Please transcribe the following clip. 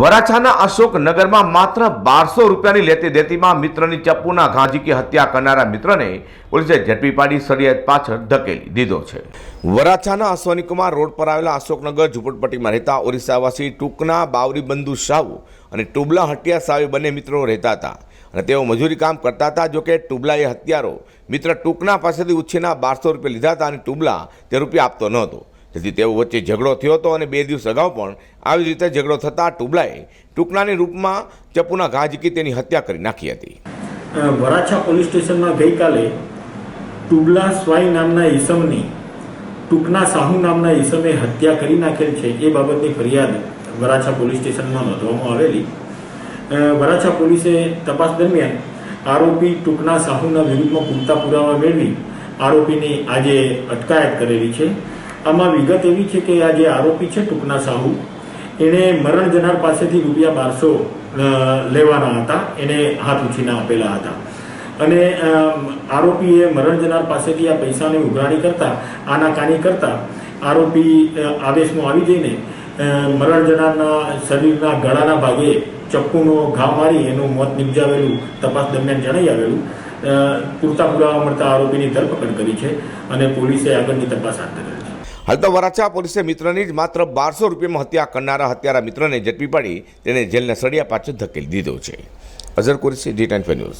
વરાછાના અશોકનગરમાં માત્ર બારસો રૂપિયાની લેતી દેતીમાં મિત્રની ચપ્પુના ઘાંઝીકી હત્યા કરનારા મિત્રને પોલીસે ઝડપી પાડી સરિયત પાછળ ધકેલી દીધો છે. વરાછાના અશ્વનીકુમાર રોડ પર આવેલા અશોકનગર ઝુંપડપટ્ટીમાં રહેતા ઓરિસ્સાવાસી ટૂંકના બાવરી બંધુ સાહુ અને ટુબલા હટિયા સાહુ બંને મિત્રો રહેતા હતા અને તેઓ મજૂરી કામ કરતા હતા, જોકે ટુબલાએ હત્યારો મિત્ર ટૂંકના પાસેથી ઉછીના બારસો રૂપિયા લીધા હતા અને ટુબલા તે રૂપિયા આપતો ન હતો તેથી તેઓ વચ્ચે ઝઘડો થયો હતો અને બે દિવસ અગાઉ પણ આવી રીતે ઝઘડો થતાં ટુબલાએ ટૂંકનાની રૂપમાં ચપ્પુના ઘા ઝીકી તેની હત્યા કરી નાખી હતી. વરાછા પોલીસ સ્ટેશનમાં ગઈકાલે ટુબલા સ્વાઈ નામના ઈસમની, ટૂંકના સાહુ નામના ઈસમે હત્યા કરી નાખેલ છે એ બાબતની ફરિયાદ વરાછા પોલીસ સ્ટેશનમાં નોંધવામાં આવેલી. વરાછા પોલીસે તપાસ દરમિયાન આરોપી ટૂંકના સાહુના વિરુદ્ધમાં પૂરતા પુરાવા મેળવી આરોપીની આજે અટકાયત કરેલી છે. આમાં વિગત એવી છે કે આ જે આરોપી છે ટૂંકના સાહુ, એણે મરણ જનાર પાસેથી રૂપિયા બારસો લેવાના હતા. એને હાથ ઉછીના આપેલા હતા. અને આરોપીએ મરણ જનાર પાસેથી આ પૈસાની ઉઘરાણી કરતા આનાકાની કરતા, આરોપી આદેશમાં આવી જઈને મરણ જનારના શરીરના ગળાના ભાગે ચપ્પુનો ઘા મારી એનું મોત નિપજાવેલું તપાસ દરમિયાન જણાઈ આવેલું. પૂરતા પુરાવા મળતા આરોપીની ધરપકડ કરી છે અને પોલીસે આગળની તપાસ હાથ ધરી હાલ તો વરાછા પોલીસે મિત્રની જ માત્ર બારસો રૂપિયામાં હત્યા કરનારા હત્યારા મિત્રને ઝડપી પાડી તેને જેલના સળિયા પાછળ ધકેલી દીધો છે. Azhar Qureshi, D time news.